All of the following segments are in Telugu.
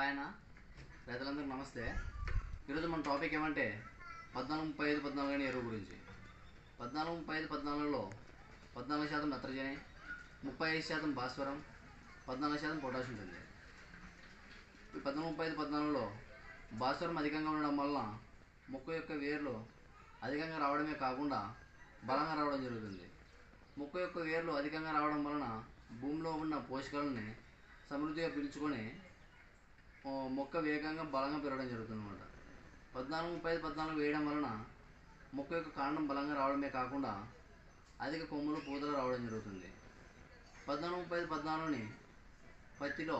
ఆయన రైతులందరూ రైతులందరికీ నమస్తే. ఈరోజు మన టాపిక్ ఏమంటే పద్నాలుగు ముప్పై ఐదు పద్నాలుగు అనే ఎరువు గురించి. పద్నాలుగు ముప్పై ఐదు పద్నాలుగులో పద్నాలుగు శాతం నత్రజని ముప్పై ఐదు శాతం భాస్వరం పద్నాలుగు శాతం పొటాష్ ఉంటుంది. ఈ పద్నాలుగు ముప్పై ఐదు పద్నాలుగులో భాస్వరం అధికంగా ఉండడం వలన మొక్క యొక్క వేర్లు అధికంగా రావడమే కాకుండా బలంగా రావడం జరుగుతుంది. మొక్క యొక్క వేర్లు అధికంగా రావడం వలన భూమిలో ఉన్న పోషకాలని సమృద్ధిగా పిలుచుకొని మొక్క వేగంగా బలంగా పెరగడం జరుగుతుంది అనమాట పద్నాలుగు ముప్పై ఐదు పద్నాలుగు వేయడం వలన మొక్క యొక్క కాండం బలంగా రావడమే కాకుండా అధిక కొమ్ములు పూతలు రావడం జరుగుతుంది. పద్నాలుగు ముప్పై ఐదు పద్నాలుగుని పత్తిలో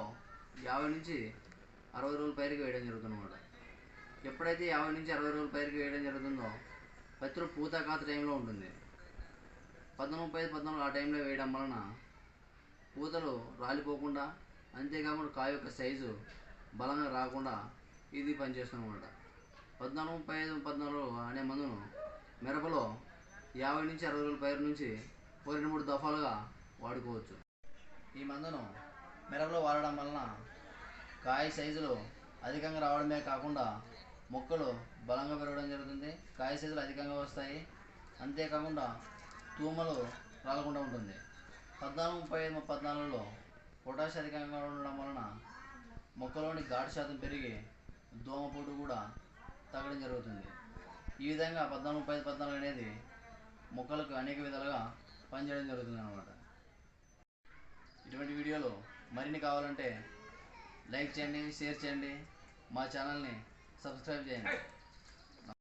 యాభై నుంచి అరవై రోజుల పైరుకి వేయడం జరుగుతుంది అనమాట ఎప్పుడైతే యాభై నుంచి అరవై రోజుల పైరుకి వేయడం జరుగుతుందో పత్తిలో పూత కాత టైంలో ఉంటుంది. పద్నాలుగు ముప్పై ఐదు పద్నాలుగు ఆ టైంలో వేయడం వలన పూతలు రాలిపోకుండా అంతేకాకుండా కాయ యొక్క సైజు బలంగా రాకుండా ఇది పనిచేస్తుంది అనమాట పద్నాలుగు ముప్పై ఐదు పద్నాలుగు అనే మందును మిరపలో యాభై నుంచి అరవై రోజుల పైరు నుంచి ఓ రెండు మూడు దఫాలుగా వాడుకోవచ్చు. ఈ మందును మిరపలో వాడడం వలన కాయ సైజులు అధికంగా రావడమే కాకుండా మొక్కలు బలంగా పెరగడం జరుగుతుంది. కాయ సైజులు అధికంగా వస్తాయి. అంతేకాకుండా తూమలు రాలకుండా ఉంటుంది. పద్నాలుగు ముప్పై ఐదు పద్నాలుగులో పొటాష్ అధికంగా ఉండడం వలన మొక్కలోని ఘాటు శాతం పెరిగి దోమపోటు కూడా తగ్గడం జరుగుతుంది. ఈ విధంగా పద్నాలుగు ముప్పై ఐదు పద్నాలుగు అనేది మొక్కలకు అనేక విధాలుగా పనిచేయడం జరుగుతుంది అనమాట ఇటువంటి వీడియోలు మరిన్ని కావాలంటే లైక్ చేయండి షేర్ చేయండి మా ఛానల్ని సబ్స్క్రైబ్ చేయండి.